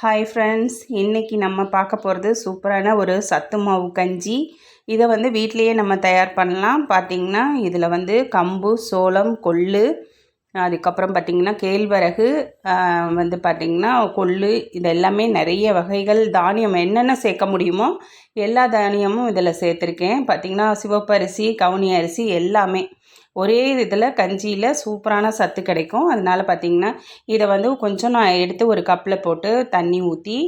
Hi friends இன்றைக்கி நம்ம பார்க்க போகிறது சூப்பரான ஒரு சத்து மாவு கஞ்சி. இதை வந்து வீட்டிலையே நம்ம தயார் பண்ணலாம். பார்த்திங்கன்னா இதில் வந்து கம்பு சோளம் கொள்ளு அதுக்கப்புறம் பார்த்திங்கன்னா கேழ்வரகு வந்து பார்த்திங்கன்னா கொள்ளு இது எல்லாமே நிறைய வகைகள். தானியம் என்னென்ன சேர்க்க முடியுமோ எல்லா தானியமும் இதில் சேர்த்துருக்கேன். பார்த்திங்கன்னா சிவப்பரிசி கவுனி அரிசி எல்லாமே. ஒரே இதில் கஞ்சியில் சூப்பரான சத்து கிடைக்கும். அதனால் பார்த்திங்கன்னா இதை வந்து கொஞ்சம் நான் எடுத்து ஒரு கப்பில் போட்டு தண்ணி ஊற்றி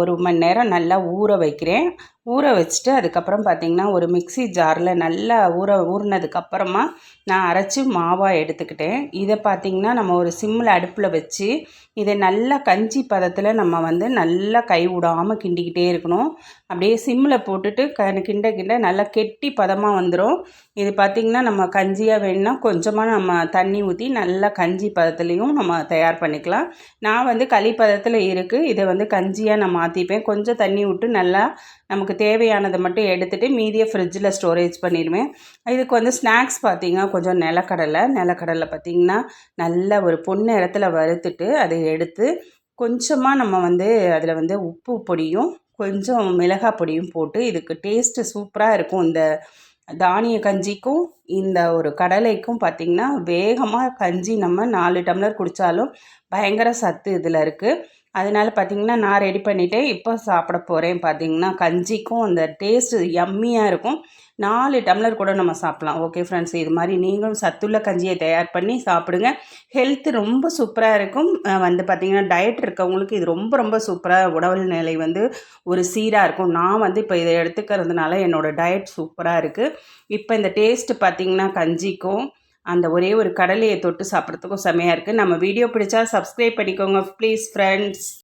ஒரு மணி நேரம் நல்லா ஊற வைக்கிறேன். ஊற வச்சுட்டு அதுக்கப்புறம் பார்த்திங்கன்னா ஒரு மிக்ஸி ஜாரில் நல்லா ஊற ஊறினதுக்கப்புறமா நான் அரைச்சி மாவாக எடுத்துக்கிட்டேன். இதை பார்த்திங்கன்னா நம்ம ஒரு சிம்மில் அடுப்பில் வச்சு இதை நல்லா கஞ்சி பதத்தில் நம்ம வந்து நல்லா கை விடாமல் கிண்டிக்கிட்டே இருக்கணும். அப்படியே சிம்மில் போட்டுட்டு க கிண்ட கிண்ட நல்லா கெட்டி பதமாக வந்துடும் இது பார்த்திங்கன்னா நம்ம கஞ்சியாக வேணும்னா கொஞ்சமாக நம்ம தண்ணி ஊற்றி நல்லா கஞ்சி பதத்துலேயும் நம்ம தயார் பண்ணிக்கலாம். நான் வந்து களி பதத்தில் இருக்குது இதை வந்து கஞ்சியாக நான் மாற்றிப்பேன் கொஞ்சம் தண்ணி விட்டு நல்லா நமக்கு தேவையானதை மட்டும் எடுத்துகிட்டு மீதியை ஃப்ரிட்ஜில் ஸ்டோரேஜ் பண்ணிடுவேன். இதுக்கு வந்து ஸ்நாக்ஸ் பார்த்திங்கன்னா கொஞ்சம் நிலக்கடலை நிலக்கடலை பார்த்திங்கன்னா நல்ல ஒரு பொன்னிறத்தில் வறுத்துட்டு அதை எடுத்து கொஞ்சமாக நம்ம வந்து அதில் வந்து உப்பு பொடியும் கொஞ்சம் மிளகாய் பொடியும் போட்டு இதுக்கு டேஸ்ட்டு சூப்பராக இருக்கும். இந்த தானிய கஞ்சிக்கும் இந்த ஒரு கடலைக்கும் பார்த்திங்கன்னா வேகமாக கஞ்சி நம்ம நாலு டம்ளர் குடித்தாலும் பயங்கர சத்து இதில் இருக்குது அதனால பார்த்திங்கன்னா நான் ரெடி பண்ணிவிட்டு இப்போ சாப்பிட போகிறேன் பார்த்திங்கன்னா கஞ்சிக்கும் அந்த டேஸ்ட்டு எம்மியாக இருக்கும். நாலு டம்ளர் கூட நம்ம சாப்பிட்லாம். ஓகே ஃப்ரெண்ட்ஸ் இது மாதிரி நீங்களும் சத்துள்ள கஞ்சியை தயார் பண்ணி சாப்பிடுங்க. ஹெல்த்து ரொம்ப சூப்பராக இருக்கும். வந்து பார்த்திங்கன்னா டயட் இருக்கவங்களுக்கு இது ரொம்ப ரொம்ப சூப்பராக உடல் நிலை வந்து ஒரு சீராக இருக்கும். நான் வந்து இப்போ இதை எடுத்துக்கிறதுனால என்னோடய டயட் சூப்பராக இருக்குது இப்போ இந்த டேஸ்ட்டு பார்த்திங்கன்னா கஞ்சிக்கும் அந்த ஒரே ஒரு கடலையை தொட்டு சாப்பிட்றதுக்கும் செமையாக இருக்குது நம்ம வீடியோ பிடிச்சா சப்ஸ்கிரைப் பண்ணிக்கோங்க. Please friends